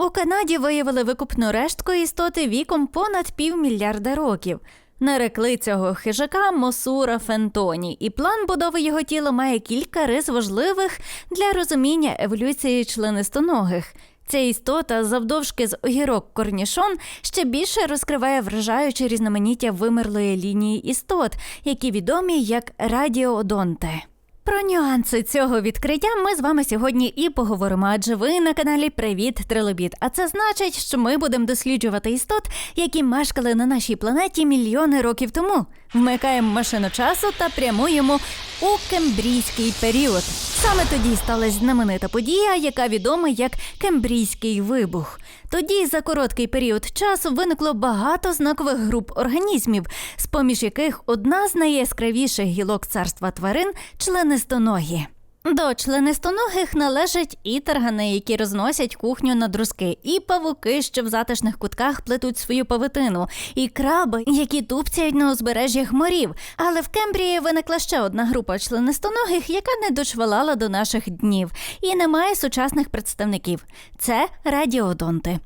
У Канаді виявили викупну рештку істоти віком понад півмільярда років. Нарекли цього хижака Мосура Фентоні, і план будови його тіла має кілька рис важливих для розуміння еволюції членистоногих. Ця істота завдовжки з огірок корнішон ще більше розкриває вражаюче різноманіття вимерлої лінії істот, які відомі як радіодонти. Про нюанси цього відкриття ми з вами сьогодні і поговоримо, адже ви на каналі Привіт Трилобіт. А це значить, що ми будемо досліджувати істот, які мешкали на нашій планеті мільйони років тому. Вмикаємо машину часу та прямуємо у кембрійський період. Саме тоді сталася знаменита подія, яка відома як Кембрійський вибух. Тоді за короткий період часу виникло багато знакових груп організмів, з поміж яких одна з найяскравіших гілок царства тварин членистоногі. До членистоногих належать і таргани, які розносять кухню на друзки, і павуки, що в затишних кутках плетуть свою павутину, і краби, які тупцяють на узбережжях морів. Але в Кембрії виникла ще одна група членистоногих, яка не дочвалала до наших днів і не має сучасних представників. Це радіодонти.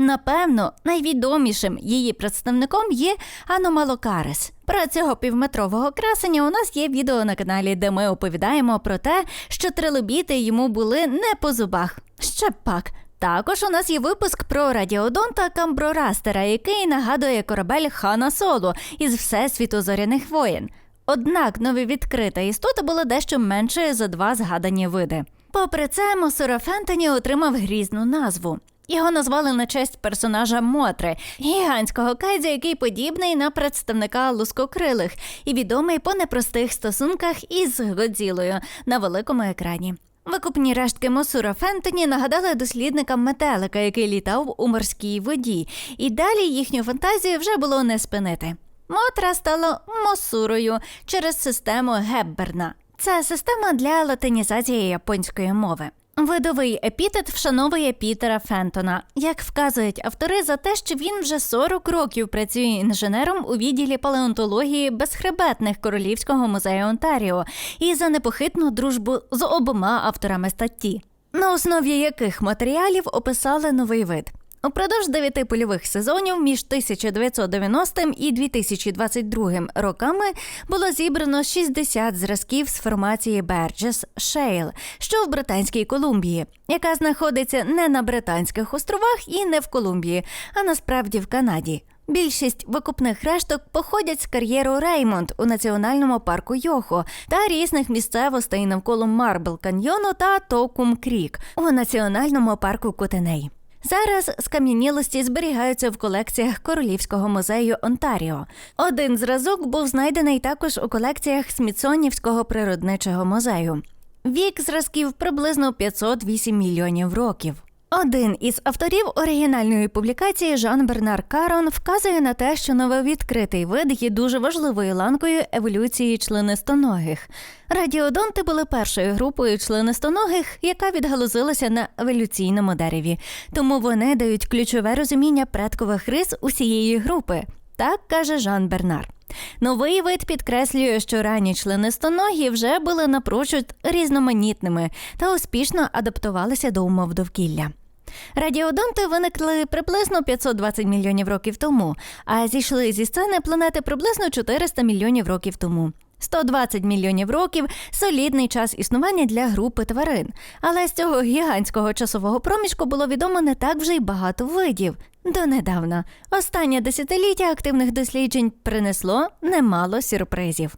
Напевно, найвідомішим її представником є Аномалокарис. Про цього півметрового красення у нас є відео на каналі, де ми оповідаємо про те, що трилобіти йому були не по зубах. Ще пак. Також у нас є випуск про радіодонта Камброрастера, який нагадує корабель Хана Соло із Всесвіту зоряних воєн. Однак нововідкрита істота була дещо меншою за два згадані види. Попри це, Мосура Фентоні отримав грізну назву. Його назвали на честь персонажа Мотри, гігантського кайдзя, який подібний на представника лускокрилих і відомий по непростих стосунках із Годзілою на великому екрані. Викупні рештки Мосура Фентоні нагадали дослідникам метелика, який літав у морській воді, і далі їхню фантазію вже було не спинити. Мотра стала Мосурою через систему Гебберна. Це система для латинізації японської мови. Видовий епітет вшановує Пітера Фентона, як вказують автори за те, що він вже 40 років працює інженером у відділі палеонтології безхребетних Королівського музею Онтаріо і за непохитну дружбу з обома авторами статті, на основі яких матеріалів описали новий вид. Упродовж дев'яти польових сезонів між 1990 і 2022 роками було зібрано 60 зразків з формації Берджес Шейл, що в Британській Колумбії, яка знаходиться не на Британських островах і не в Колумбії, а насправді в Канаді. Більшість викупних решток походять з кар'єру Реймонд у національному парку Йохо та різних місцевостей навколо Марбл Каньйону та Токум Крік у національному парку Кутеней. Зараз скам'янілості зберігаються в колекціях Королівського музею Онтаріо. Один зразок був знайдений також у колекціях Смітсонівського природничого музею. Вік зразків приблизно 508 мільйонів років. Один із авторів оригінальної публікації Жан Бернар Карон вказує на те, що нововідкритий вид є дуже важливою ланкою еволюції членистоногих. Радіодонти були першою групою членистоногих, яка відгалузилася на еволюційному дереві, тому вони дають ключове розуміння предкових рис усієї групи. Так каже Жан Бернар. Новий вид підкреслює, що ранні членистоногі вже були напрочуд різноманітними та успішно адаптувалися до умов довкілля. Радіодонти виникли приблизно 520 мільйонів років тому, а зійшли зі сцени планети приблизно 400 мільйонів років тому. 120 мільйонів років солідний час існування для групи тварин. Але з цього гігантського часового проміжку було відомо не так вже й багато видів. Донедавна останнє десятиліття активних досліджень принесло немало сюрпризів.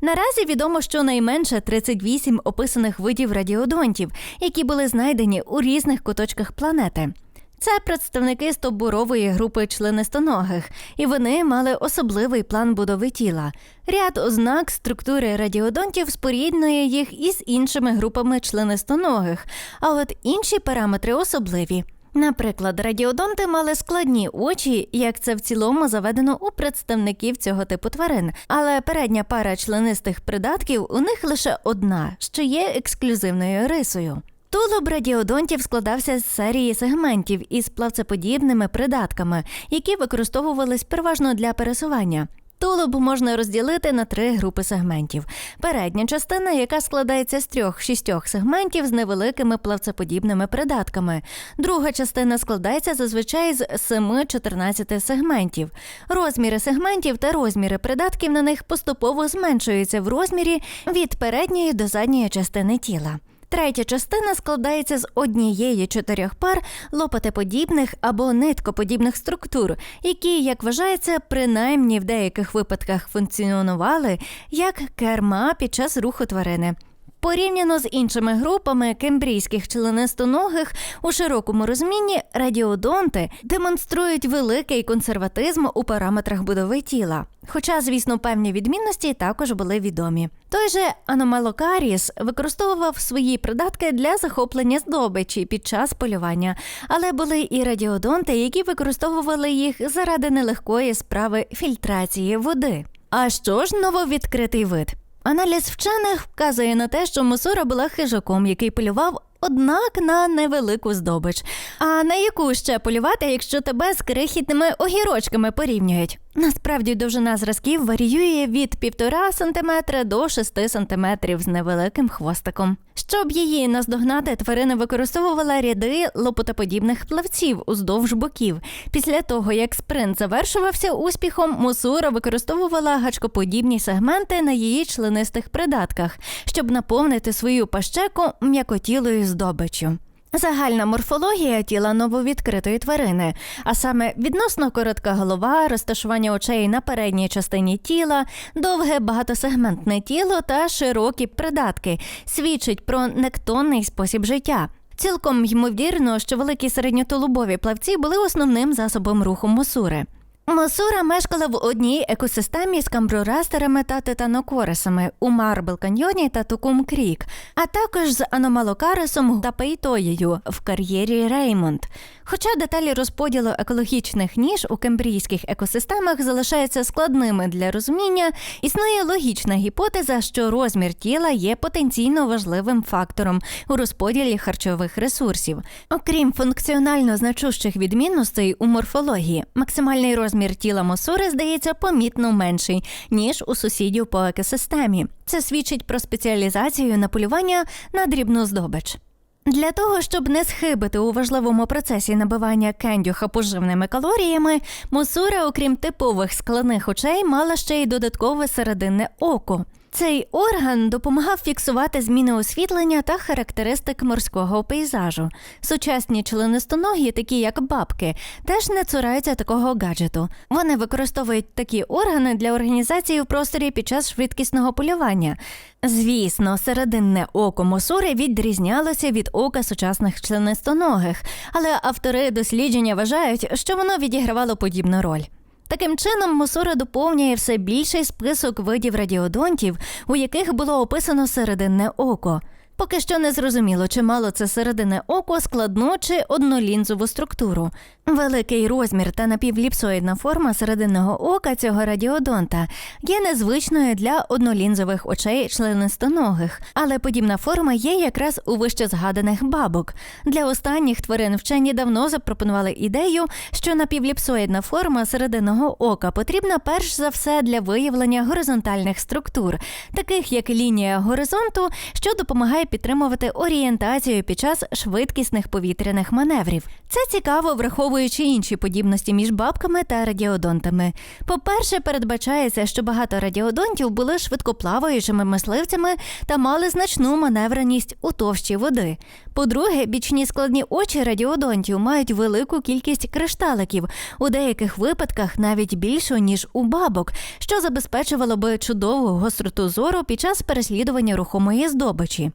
Наразі відомо, що найменше 38 описаних видів радіодонтів, які були знайдені у різних куточках планети. Це представники стовбурової групи членистоногих, і вони мали особливий план будови тіла. Ряд ознак структури радіодонтів споріднує їх із іншими групами членистоногих, а от інші параметри особливі. Наприклад, радіодонти мали складні очі, як це в цілому заведено у представників цього типу тварин, але передня пара членистих придатків у них лише одна, що є ексклюзивною рисою. Тулуб радіодонтів складався з серії сегментів із плавцеподібними придатками, які використовувались переважно для пересування. Тулуб можна розділити на три групи сегментів. Передня частина, яка складається з трьох-шістьох сегментів з невеликими плавцеподібними придатками. Друга частина складається зазвичай з 7-14 сегментів. Розміри сегментів та розміри придатків на них поступово зменшуються в розмірі від передньої до задньої частини тіла. Третя частина складається з однієї чотирьох пар лопатеподібних або ниткоподібних структур, які, як вважається, принаймні в деяких випадках функціонували як керма під час руху тварини. Порівняно з іншими групами кембрійських членистоногих у широкому розумінні радіодонти демонструють великий консерватизм у параметрах будови тіла. Хоча, звісно, певні відмінності також були відомі. Той же Аномалокаріс використовував свої придатки для захоплення здобичі під час полювання, але були і радіодонти, які використовували їх заради нелегкої справи фільтрації води. А що ж нововідкритий вид? Аналіз вчених вказує на те, що Мусора була хижаком, який полював. Однак на невелику здобич. А на яку ще полювати, якщо тебе з крихітними огірочками порівнюють? Насправді довжина зразків варіює від 1,5 см до 6 см з невеликим хвостиком. Щоб її наздогнати, тварина використовувала ряди лопотоподібних плавців уздовж боків. Після того, як спринт завершувався успіхом, мусура використовувала гачкоподібні сегменти на її членистих придатках, щоб наповнити свою пащеку м'якотілою здобиччю. Загальна морфологія тіла нововідкритої тварини, а саме відносно коротка голова, розташування очей на передній частині тіла, довге багатосегментне тіло та широкі придатки, свідчить про нектонний спосіб життя. Цілком ймовірно, що великі середньотолубові плавці були основним засобом руху мусури. Мосура мешкала в одній екосистемі з камброрастерами та титанокорисами у Марбл Каньйоні та Тукум Крік, а також з аномалокарисом та пейтоєю в кар'єрі Реймонд. Хоча деталі розподілу екологічних ніж у кембрійських екосистемах залишаються складними для розуміння, існує логічна гіпотеза, що розмір тіла є потенційно важливим фактором у розподілі харчових ресурсів. Окрім функціонально значущих відмінностей у морфології, максимальний розмір тіла мосури здається помітно менший ніж у сусідів по екосистемі. Це свідчить про спеціалізацію на полювання на дрібну здобич. Для того, щоб не схибити у важливому процесі набивання кендюха поживними калоріями, мусура, окрім типових складних очей, мала ще й додаткове серединне око. Цей орган допомагав фіксувати зміни освітлення та характеристик морського пейзажу. Сучасні членистоногі, такі як бабки, теж не цураються такого гаджету. Вони використовують такі органи для організації в просторі під час швидкісного полювання. Звісно, серединне око мосури відрізнялося від ока сучасних членистоногих, але автори дослідження вважають, що воно відігравало подібну роль. Таким чином, Мусора доповнює все більший список видів радіодонтів, у яких було описано серединне око. Поки що не зрозуміло, чи мало це серединне око складну чи однолінзову структуру. Великий розмір та напівліпсоїдна форма серединного ока цього радіодонта є незвичною для однолінзових очей членистоногих, але подібна форма є якраз у вище згаданих бабок. Для останніх тварин вчені давно запропонували ідею, що напівліпсоїдна форма серединного ока потрібна перш за все для виявлення горизонтальних структур, таких як лінія горизонту, що допомагає підтримувати орієнтацію під час швидкісних повітряних маневрів. Це цікаво, враховуючи інші подібності між бабками та радіодонтами. По-перше, передбачається, що багато радіодонтів були швидкоплаваючими мисливцями та мали значну маневреність у товщі води. По-друге, бічні складні очі радіодонтів мають велику кількість кришталиків, у деяких випадках навіть більшу, ніж у бабок, що забезпечувало би чудову гостроту зору під час переслідування рухомої здобичі.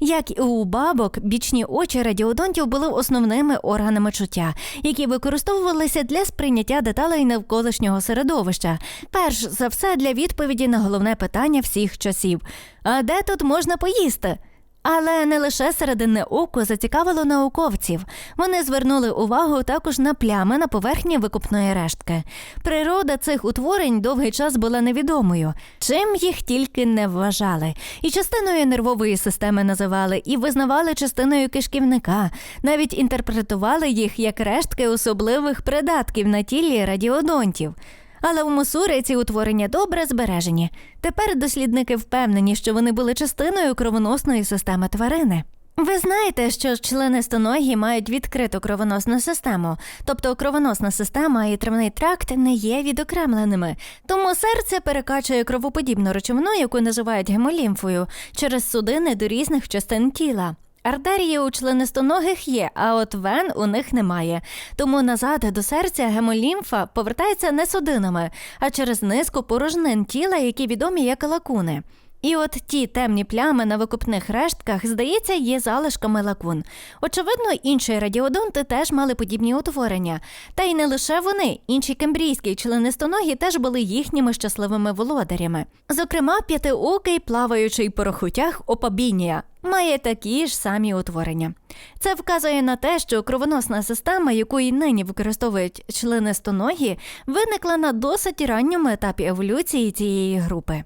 Як і у бабок, бічні очі радіодонтів були основними органами чуття, які використовувалися для сприйняття деталей навколишнього середовища, перш за все для відповіді на головне питання всіх часів: а де тут можна поїсти? Але не лише серединне око зацікавило науковців. Вони звернули увагу також на плями на поверхні викупної рештки. Природа цих утворень довгий час була невідомою, чим їх тільки не вважали. І частиною нервової системи називали, і визнавали частиною кишківника, навіть інтерпретували їх як рештки особливих придатків на тілі радіодонтів. Але у Мусури ці утворення добре збережені. Тепер дослідники впевнені, що вони були частиною кровоносної системи тварини. Ви знаєте, що членистоногі мають відкриту кровоносну систему, тобто кровоносна система і травний тракт не є відокремленими. Тому серце перекачує кровоподібну речовину, яку називають гемолімфою, через судини до різних частин тіла. Артерії у членистоногих є, а от вен у них немає. Тому назад до серця гемолімфа повертається не судинами, а через низку порожнин тіла, які відомі як лакуни. І от ті темні плями на викопних рештках, здається, є залишками лакун. Очевидно, інші радіодонти теж мали подібні утворення. Та й не лише вони, інші кембрійські членистоногі теж були їхніми щасливими володарями. Зокрема, п'ятиокий плаваючий порохутяг опабінія має такі ж самі утворення. Це вказує на те, що кровоносна система, яку і нині використовують членистоногі, виникла на досить ранньому етапі еволюції цієї групи.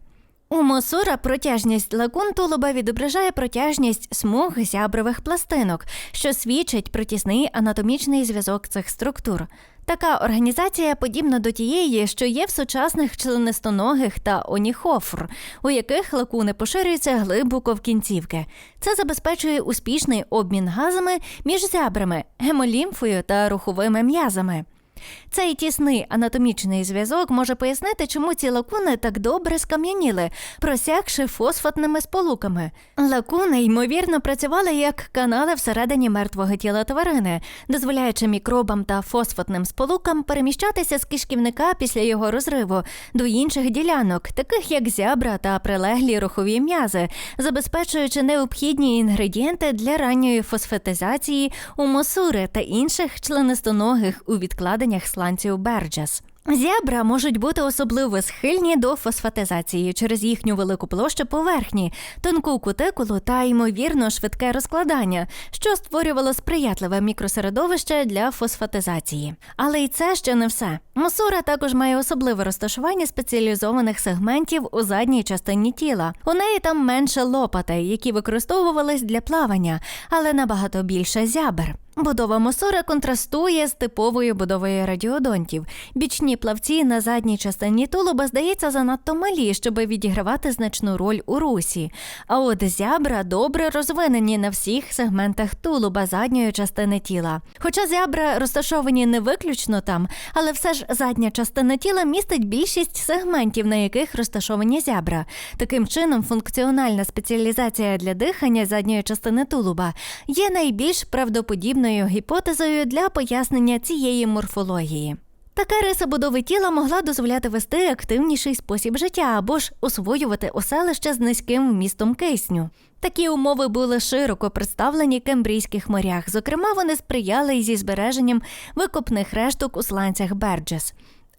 У мосура протяжність лагун тулуба відображає протяжність смуг зябрових пластинок, що свідчить про тісний анатомічний зв'язок цих структур. Така організація подібна до тієї, що є в сучасних членистоногих та оніхофр, у яких лакуни поширюються глибоко в кінцівки. Це забезпечує успішний обмін газами між зябрами, гемолімфою та руховими м'язами. Цей тісний анатомічний зв'язок може пояснити, чому ці лакуни так добре скам'яніли, просякши фосфатними сполуками. Лакуни, ймовірно, працювали як канали всередині мертвого тіла тварини, дозволяючи мікробам та фосфатним сполукам переміщатися з кишківника після його розриву до інших ділянок, таких як зябра та прилеглі рухові м'язи, забезпечуючи необхідні інгредієнти для ранньої фосфатизації у мосури та інших членистоногих у відкладеннях сланців Берджес. Зябра можуть бути особливо схильні до фосфатизації через їхню велику площу поверхні, тонку кутикулу та ймовірно швидке розкладання, що створювало сприятливе мікросередовище для фосфатизації. Але й це ще не все. Мосура також має особливе розташування спеціалізованих сегментів у задній частині тіла. У неї там менше лопатей, які використовувались для плавання, але набагато більше зябр. Будова мосура контрастує з типовою будовою радіодонтів. Бічні плавці на задній частині тулуба здається занадто малі, щоб відігравати значну роль у русі. А от зябра добре розвинені на всіх сегментах тулуба задньої частини тіла. Хоча зябра розташовані не виключно там, але все ж задня частина тіла містить більшість сегментів, на яких розташовані зябра. Таким чином, функціональна спеціалізація для дихання задньої частини тулуба є найбільш правдоподібною гіпотезою для пояснення цієї морфології. Така риса будови тіла могла дозволяти вести активніший спосіб життя або ж освоювати оселище з низьким вмістом кисню. Такі умови були широко представлені в кембрійських морях. Зокрема, вони сприяли й зі збереженням викопних решток у сланцях Берджес.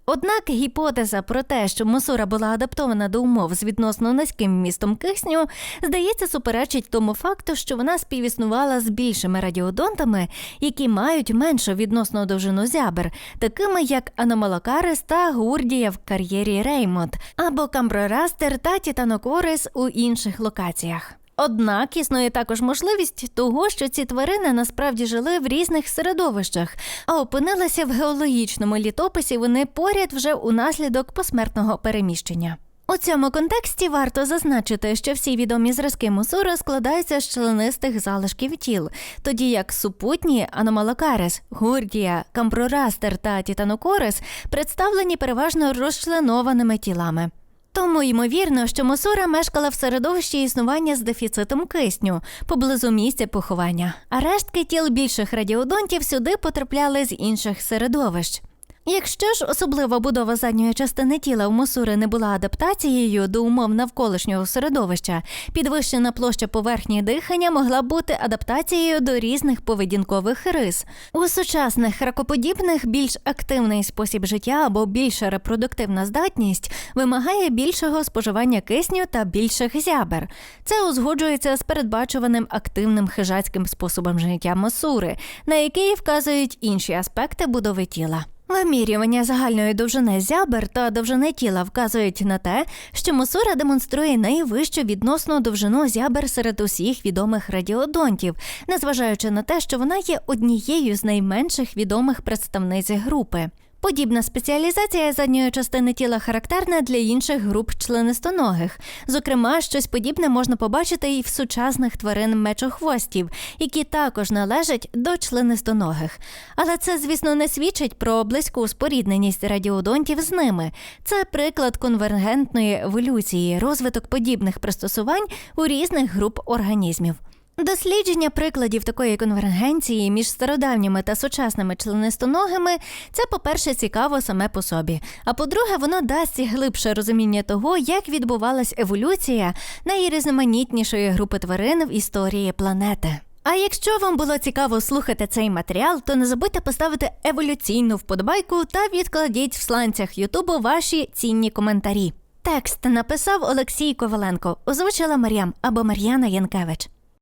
Однак гіпотеза про те, що мусура була адаптована до умов з відносно низьким вмістом кисню, здається, суперечить тому факту, що вона співіснувала з більшими радіодонтами, які мають меншу відносно довжину зябр, такими як аномалокарис та гурдія в кар'єрі Реймонд, або камброрастер та тітанокорис у інших локаціях. Однак існує також можливість того, що ці тварини насправді жили в різних середовищах, а опинилися в геологічному літописі вони поряд вже унаслідок посмертного переміщення. У цьому контексті варто зазначити, що всі відомі зразки мусури складаються з членистих залишків тіл, тоді як супутні аномалокарис, гурдія, кампрорастер та тітанокорис представлені переважно розчленованими тілами. Тому ймовірно, що Мосура мешкала в середовищі існування з дефіцитом кисню поблизу місця поховання, а рештки тіл більших радіодонтів сюди потрапляли з інших середовищ. Якщо ж особлива будова задньої частини тіла в мусури не була адаптацією до умов навколишнього середовища, підвищена площа поверхні дихання могла бути адаптацією до різних поведінкових рис. У сучасних ракоподібних більш активний спосіб життя або більша репродуктивна здатність вимагає більшого споживання кисню та більших зябер. Це узгоджується з передбачуваним активним хижацьким способом життя мосури, на який вказують інші аспекти будови тіла. Вимірювання загальної довжини зябер та довжини тіла вказують на те, що мусора демонструє найвищу відносну довжину зябер серед усіх відомих радіодонтів, незважаючи на те, що вона є однією з найменших відомих представниць групи. Подібна спеціалізація задньої частини тіла характерна для інших груп членистоногих. Зокрема, щось подібне можна побачити і в сучасних тварин мечохвостів, які також належать до членистоногих. Але це, звісно, не свідчить про близьку спорідненість радіодонтів з ними. Це приклад конвергентної еволюції, розвиток подібних пристосувань у різних груп організмів. Дослідження прикладів такої конвергенції між стародавніми та сучасними членистоногими це, по-перше, цікаво саме по собі. А по-друге, воно дасть глибше розуміння того, як відбувалась еволюція найрізноманітнішої групи тварин в історії планети. А якщо вам було цікаво слухати цей матеріал, то не забудьте поставити еволюційну вподобайку та відкладіть в сланцях Ютубу ваші цінні коментарі. Текст написав Олексій Коваленко, озвучила Мар'ям або Мар'яна Янкевич.